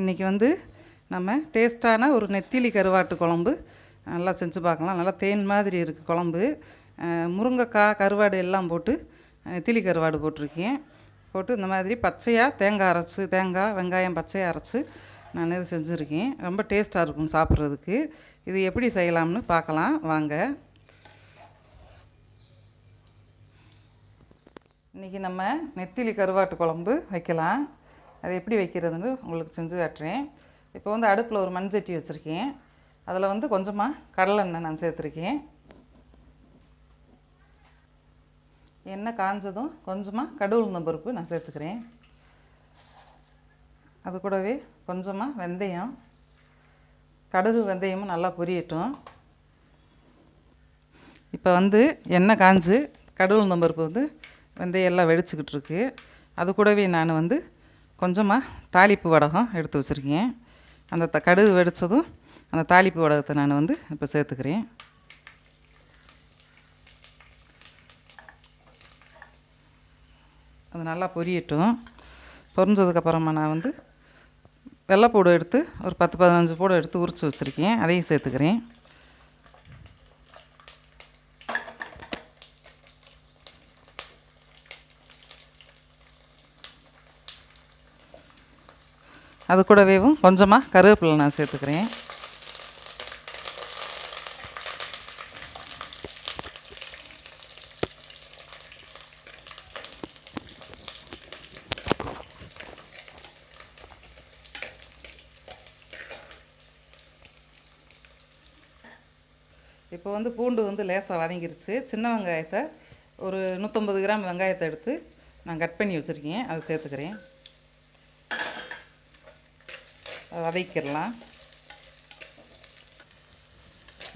இன்றைக்கி வந்து நம்ம டேஸ்ட்டான ஒரு நெத்திலி கருவாட்டு குழம்பு நல்லா செஞ்சு பார்க்கலாம். நல்லா தேன் மாதிரி இருக்குது குழம்பு. முருங்கைக்காய் கருவாடு எல்லாம் போட்டு நெத்திலி கருவாடு போட்டிருக்கேன். போட்டு இந்த மாதிரி பச்சையாக தேங்காய் அரைச்சி தேங்காய் வெங்காயம் பச்சையாக அரைச்சி நான் இது செஞ்சுருக்கேன். ரொம்ப டேஸ்ட்டாக இருக்கும் சாப்பிட்றதுக்கு. இது எப்படி செய்யலாம்னு பார்க்கலாம். வாங்க. இன்றைக்கி நம்ம நெத்திலி கருவாட்டு குழம்பு வைக்கலாம். அது எப்படி வைக்கிறதுன்னு உங்களுக்கு செஞ்சு காட்டுறேன். இப்போ வந்து அடுப்பில் ஒரு மண்சட்டி வச்சுருக்கேன். அதில் வந்து கொஞ்சமாக கடலெண்ணெய் நான் சேர்த்துருக்கேன். எண்ணெய் காஞ்சதும் கொஞ்சமாக கடுகு பருப்பு நான் சேர்த்துக்கிறேன். அது கூடவே கொஞ்சமாக வெந்தயம். கடுகு வெந்தயமும் நல்லா பொரியட்டும். இப்போ வந்து எண்ணெய் காஞ்சு கடவுள் பருப்பு வந்து வெந்தயம் எல்லாம் வெடிச்சுக்கிட்டு இருக்கு. அது கூடவே நான் வந்து கொஞ்சமாக தாளிப்பு வடகம் எடுத்து வச்சுருக்கேன். அந்த த கடுகு வெடித்ததும் அந்த தாளிப்பு வடகத்தை நான் வந்து இப்போ சேர்த்துக்கிறேன். அது நல்லா பொரியட்டும். பொரிஞ்சதுக்கப்புறமா நான் வந்து வெள்ளைப்பூடு எடுத்து ஒரு பத்து பதினஞ்சு பூடை எடுத்து உரித்து வச்சுருக்கேன். அதையும் சேர்த்துக்கிறேன். அது கூடவேவும் கொஞ்சமாக கருவேப்பிலை நான் சேர்த்துக்கிறேன். இப்போ வந்து பூண்டு வந்து லேசாக வதங்கிருச்சு. சின்ன வெங்காயத்தை ஒரு நூற்றம்பது கிராம் வெங்காயத்தை எடுத்து நான் கட் பண்ணி வச்சுருக்கேன். அதை சேர்த்துக்கிறேன் அதை வதக்கிடலாம்.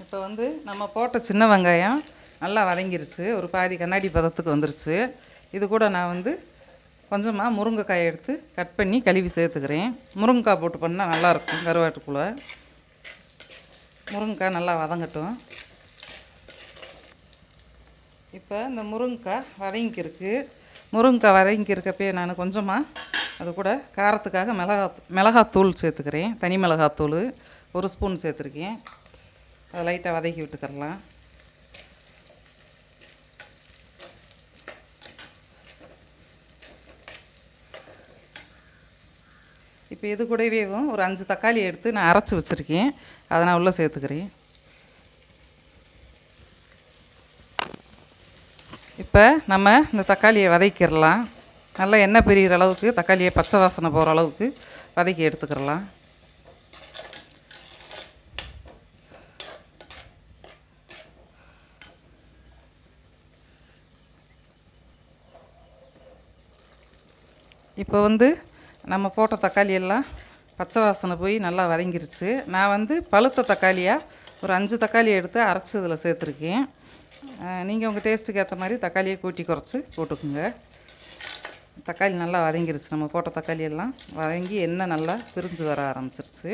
இப்போ வந்து நம்ம போட்ட சின்ன வெங்காயம் நல்லா வதங்கிருச்சு. ஒரு பாதி கண்ணாடி பதத்துக்கு வந்துருச்சு. இது கூட நான் வந்து கொஞ்சமாக முருங்கைக்காயை எடுத்து கட் பண்ணி கழுவி சேர்த்துக்கிறேன். முருங்கைக்காய் போட்டு பண்ணால் நல்லாயிருக்கும் கருவாட்டுக்குள்ளே. முருங்கைக்காய் நல்லா வதங்கட்டும். இப்போ இந்த முருங்கைக்காய் வதங்கிருக்கு முருங்கைக்காய் வதங்கியிருக்கப்பே நான் கொஞ்சமாக அது கூட காரத்துக்காக மிளகா மிளகாத்தூள் சேர்த்துக்கிறேன். தனி மிளகாத்தூள் ஒரு ஸ்பூன் சேர்த்துருக்கேன். அதை லைட்டாக வதக்கி விட்டுக்கரலாம் இப்போ இது கூடவேவும் ஒரு அஞ்சு தக்காளி எடுத்து நான் அரைச்சி வச்சுருக்கேன். அதை நான் உள்ளே சேர்த்துக்கிறேன். இப்போ நம்ம இந்த தக்காளியை வதக்கிடலாம். நல்லா எண்ணெய் பிரிகிற அளவுக்கு தக்காளியை பச்சை வாசனை போகிற அளவுக்கு வதக்கி எடுத்துக்கிறலாம். இப்போ வந்து நம்ம போட்ட தக்காளி எல்லாம் பச்சை வாசனை போய் நல்லா வதங்கிருச்சு. நான் வந்து பழுத்த தக்காளியாக ஒரு அஞ்சு தக்காளி எடுத்து அரைச்சி இதில் சேர்த்துருக்கேன். நீங்கள் உங்கள் டேஸ்ட்டுக்கு ஏற்ற மாதிரி தக்காளியை கூட்டி குறைச்சி போட்டுக்குங்க. தக்காளி நல்லா வதங்கிருச்சு. நம்ம போட்ட தக்காளி எல்லாம் வதங்கி எண்ணெய் நல்லா பிரிஞ்சு வர ஆரம்பிச்சிருச்சு.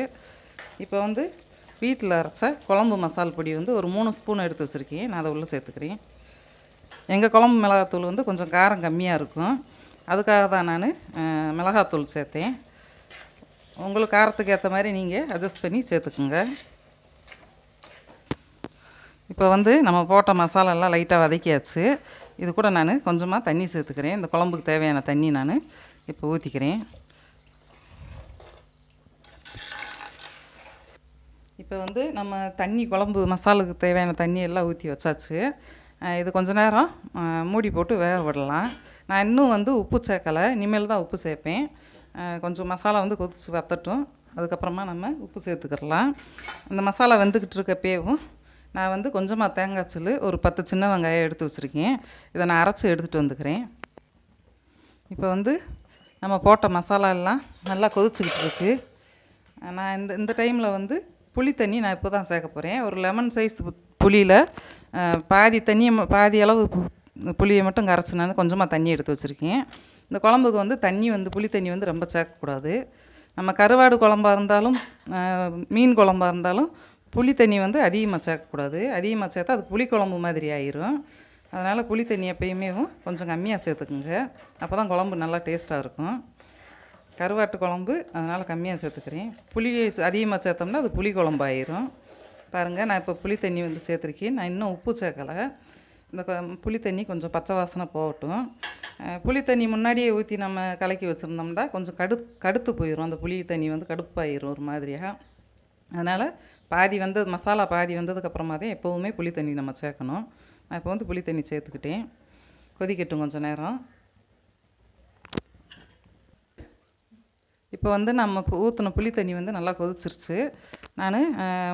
இப்போ வந்து வீட்டில் அரைச்ச குழம்பு மசால் பொடி வந்து ஒரு மூணு ஸ்பூன் எடுத்து வச்சுருக்கேன். நான் அதை உள்ளே சேர்த்துக்கிறேன். எங்கள் குழம்பு மிளகாத்தூள் வந்து கொஞ்சம் காரம் கம்மியாக இருக்கும். அதுக்காக தான் நான் மிளகாத்தூள் சேர்த்தேன். உங்களுக்கு காரத்துக்கு ஏற்ற மாதிரி நீங்கள் அட்ஜஸ்ட் பண்ணி சேர்த்துக்குங்க. இப்போ வந்து நம்ம போட்ட மசாலாலாம் லைட்டாக வதக்கியாச்சு. இது கூட நான் கொஞ்சமாக தண்ணி சேர்த்துக்கிறேன். இந்த குழம்புக்கு தேவையான தண்ணி நான் இப்போ ஊற்றிக்கிறேன் இப்போ வந்து நம்ம தண்ணி குழம்பு மசாலுக்கு தேவையான தண்ணி எல்லாம் ஊற்றி வச்சாச்சு. இது கொஞ்ச நேரம் மூடி போட்டு வேக விடலாம். நான் இன்னும் வந்து உப்பு சேர்க்கலை. இனிமேல் தான் உப்பு சேர்ப்பேன். கொஞ்சம் மசாலா வந்து கொதிச்சு வத்தட்டும். அதுக்கப்புறமா நம்ம உப்பு சேர்த்துக்கிடலாம் அந்த மசாலா வெந்துக்கிட்டு இருக்கப்பேவும் நான் வந்து கொஞ்சமாக தேங்காய் சில்லு ஒரு பத்து சின்ன வெங்காயம் எடுத்து வச்சுருக்கேன். இதை நான் அரைச்சி எடுத்துகிட்டு வந்துக்கிறேன். இப்போ வந்து நம்ம போட்ட மசாலா எல்லாம் நல்லா கொதிச்சுக்கிட்டு இருக்கு. நான் இந்த இந்த டைமில் வந்து புளி தண்ணி நான் இப்போ தான் சேர்க்க போகிறேன் ஒரு லெமன் சைஸ் புளியில் பாதி தண்ணியை ம- பாதி அளவு புளியை மட்டும் கரைச்சினாலும் கொஞ்சமாக தண்ணி எடுத்து வச்சுருக்கேன். இந்த குழம்புக்கு வந்து தண்ணி வந்து புளி தண்ணி வந்து ரொம்ப சேர்க்கக்கூடாது நம்ம கருவாடு குழம்பா இருந்தாலும் மீன் குழம்பா இருந்தாலும் புளி தண்ணி வந்து அதிகமாக சேர்க்கக்கூடாது. அதிகமாக சேர்த்தா அது புளிக்குழம்பு மாதிரி ஆயிரும். அதனால் புளி தண்ணி எப்பயுமே கொஞ்சம் கம்மியாக சேர்த்துக்குங்க. அப்போ தான் குழம்பு நல்லா டேஸ்ட்டாக இருக்கும். கருவாட்டு குழம்பு அதனால் கம்மியாக சேர்த்துக்கிறேன். புளி அதிகமாக சேர்த்தோம்னா அது புளி குழம்பு ஆயிரும். பாருங்கள் நான் இப்போ புளி தண்ணி வந்து சேர்த்துருக்கேன். நான் இன்னும் உப்பு சேர்க்கலை. இந்த புளி தண்ணி கொஞ்சம் பச்சை வாசனை போகட்டும். புளி தண்ணி முன்னாடியே ஊற்றி நம்ம கலக்கி வச்சுருந்தோம்னா கொஞ்சம் கடு கடுத்து போயிடும் அந்த புளி தண்ணி வந்து கடுப்பாயிரும் ஒரு மாதிரியாக அதனால் பாதி வந்து மசாலா பாதி வந்ததுக்கப்புறமா தான் எப்போவுமே புளி தண்ணி நம்ம சேர்க்கணும். நான் இப்போ வந்து புளி தண்ணி சேர்த்துக்கிட்டேன். கொதிக்கட்டும் கொஞ்சம் நேரம். இப்போ வந்து நம்ம இப்போ ஊற்றின புளி தண்ணி வந்து நல்லா கொதிச்சிருச்சு. நான்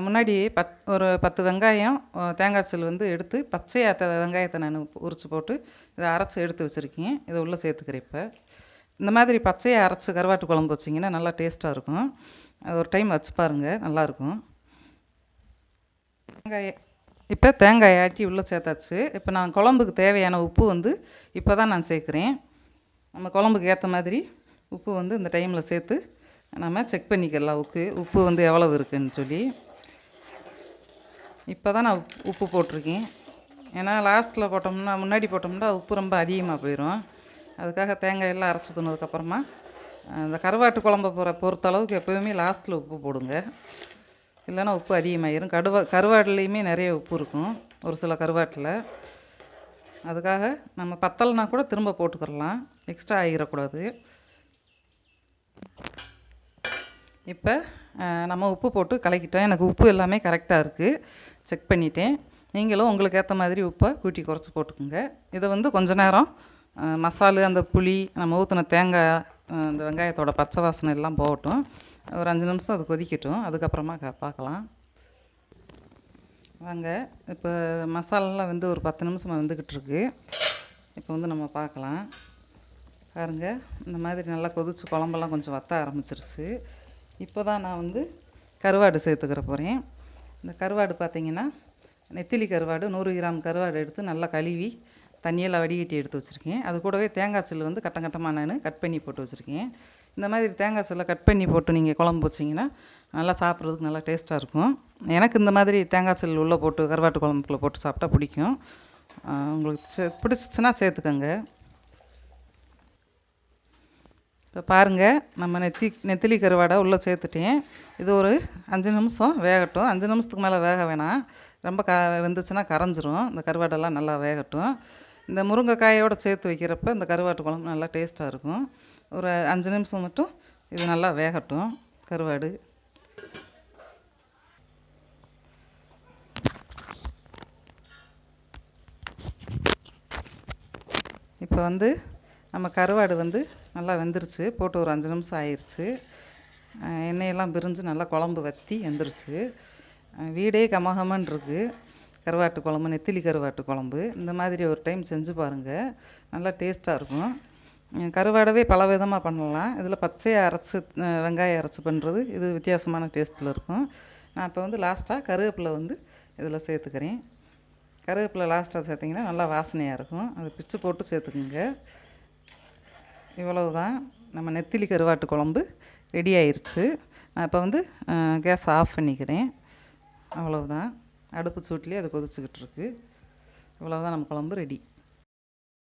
முன்னாடி பத் ஒரு பத்து வெங்காயம் தேங்காய் சல் வந்து எடுத்து பச்சையாக வெங்காயத்தை நான் உரித்து போட்டு இதை அரைச்சி எடுத்து வச்சுருக்கேன். இதை உள்ளே சேர்த்துக்கிறேன் இப்போ. இந்த மாதிரி பச்சையாக அரைச்சி கருவாட்டு குழம்பு வச்சிங்கன்னா நல்லா டேஸ்ட்டாக இருக்கும். அது ஒரு டைம் வச்சு பாருங்கள் நல்லாயிருக்கும் தேங்காயை இப்போ தேங்காய் ஆட்டி உள்ளே சேர்த்தாச்சு. இப்போ நான் குழம்புக்கு தேவையான உப்பு வந்து இப்போ தான் நான் சேர்க்குறேன். நம்ம குழம்புக்கு ஏற்ற மாதிரி உப்பு வந்து இந்த டைமில் சேர்த்து நம்ம செக் பண்ணிக்கலாம். உப்பு உப்பு வந்து எவ்வளவு இருக்குதுன்னு சொல்லி. இப்போ தான் நான் உப்பு போட்டிருக்கேன். ஏன்னா லாஸ்ட்டில் போட்டோம்னா முன்னாடி போட்டோம்னா உப்பு ரொம்ப அதிகமாக போயிடும் அதுக்காக தேங்காய் எல்லாம் அரைச்சி தூனதுக்கப்புறமா அந்த கருவாட்டு குழம்பு போகிற பொறுத்த அளவுக்கு லாஸ்ட்டில் உப்பு போடுங்க. இல்லைன்னா உப்பு அதிகமாயிரும். கடுவா கருவாடுலேயுமே நிறைய உப்பு இருக்கும். ஒரு சில கருவாட்டில். அதுக்காக நம்ம பத்தலைனா கூட திரும்ப போட்டுக்கிறலாம். எக்ஸ்ட்ரா ஆகிடக்கூடாது. இப்போ நம்ம உப்பு போட்டு கலக்கிட்டோம். எனக்கு உப்பு எல்லாமே கரெக்டாக இருக்குது செக் பண்ணிட்டேன். நீங்களும் உங்களுக்கு ஏற்ற மாதிரி உப்பை கூட்டி குறைச்சி போட்டுக்கோங்க. இதை வந்து கொஞ்ச நேரம் மசாலு அந்த புளி நம்ம ஊற்றின தேங்காய் இந்த வெங்காயத்தோட பச்சை வாசனை எல்லாம் போகட்டும். ஒரு அஞ்சு நிமிஷம் அது கொதிக்கட்டும். அதுக்கப்புறமா க- பார்க்கலாம். வாங்க இப்போ மசாலாலாம் வந்து ஒரு பத்து நிமிஷமாக வந்துக்கிட்டு இருக்கு. இப்போ வந்து நம்ம பார்க்கலாம். பாருங்க இந்த மாதிரி நல்லா கொதிச்சு குழம்பெல்லாம் கொஞ்சம் வத்த ஆரம்பிச்சிருச்சு. இப்போ தான் நான் வந்து கருவாடு சேர்த்துக்கிற போகிறேன் இந்த கருவாடு பார்த்திங்கன்னா நெத்திலி கருவாடு நூறு கிராம் கருவாடு எடுத்து நல்லா கழுவி தண்ணியெல்லாம் வடிகட்டி எடுத்து வச்சுருக்கேன். அது கூடவே தேங்காய் சில்லு வந்து கட்டம் கட்டமாக நான் கட் பண்ணி போட்டு வச்சுருக்கேன். இந்த மாதிரி தேங்காய் சில்லை கட் பண்ணி போட்டு நீங்கள் குழம்பு வச்சிங்கன்னா நல்லா சாப்பிட்றதுக்கு நல்லா டேஸ்ட்டாக இருக்கும். எனக்கு இந்த மாதிரி தேங்காய் சில்லு உள்ளே போட்டு கருவாட்டு குழம்புக்குள்ளே போட்டு சாப்பிட்டா பிடிக்கும். உங்களுக்கு சே- பிடிச்சிச்சின்னா சேர்த்துக்கோங்க. இப்போ பாருங்கள் நம்ம நெத்தி நெத்திலி கருவாடை உள்ளே சேர்த்துட்டேன். இது ஒரு அஞ்சு நிமிஷம் வேகட்டும். அஞ்சு நிமிஷத்துக்கு மேலே வேக வேணாம். ரொம்ப க வெந்துச்சுன்னா கரைஞ்சிரும். இந்த கருவாடெல்லாம் நல்லா வேகட்டும். இந்த முருங்கைக்காயோடு சேர்த்து வைக்கிறப்ப இந்த கருவாட்டு குழம்பு நல்லா டேஸ்ட்டாக இருக்கும். ஒரு அஞ்சு நிமிஷம் மட்டும் இது நல்லா வேகட்டும். கருவாடு. இப்போ வந்து நம்ம கருவாடு வந்து நல்லா வெந்துருச்சு. போட்டு ஒரு அஞ்சு நிமிஷம் ஆயிடுச்சு எண்ணெயெல்லாம் பிரிஞ்சு நல்லா குழம்பு வற்றி வெந்துருச்சு. வீடே கமகமன்னு இருக்குது கருவாட்டு குழம்பு நெத்திலி கருவாட்டு குழம்பு இந்த மாதிரி ஒரு டைம் செஞ்சு பாருங்கள் நல்லா டேஸ்ட்டாக இருக்கும். கருவாடவே பல விதமாக பண்ணலாம். இதில் பச்சையை அரைச்சி வெங்காயம் அரைச்சி பண்ணுறது இது வித்தியாசமான டேஸ்ட்டில் இருக்கும். நான் இப்போ வந்து லாஸ்ட்டாக கருவேப்பிலை வந்து இதில் சேர்த்துக்கிறேன். கருவேப்பிலை லாஸ்ட்டாக சேர்த்திங்கன்னா நல்லா வாசனையாக இருக்கும். அதை பிச்சு போட்டு சேர்த்துக்குங்க. இவ்வளவு தான் நம்ம நெத்திலி கருவாட்டு குழம்பு ரெடி ஆயிடுச்சு நான் இப்போ வந்து கேஸ் ஆஃப் பண்ணிக்கிறேன். அவ்வளவுதான். அடுப்பு சூட்லேயே அது கொதிச்சுக்கிட்டு இவ்வளோ தான் நம்ம குழம்பு ரெடி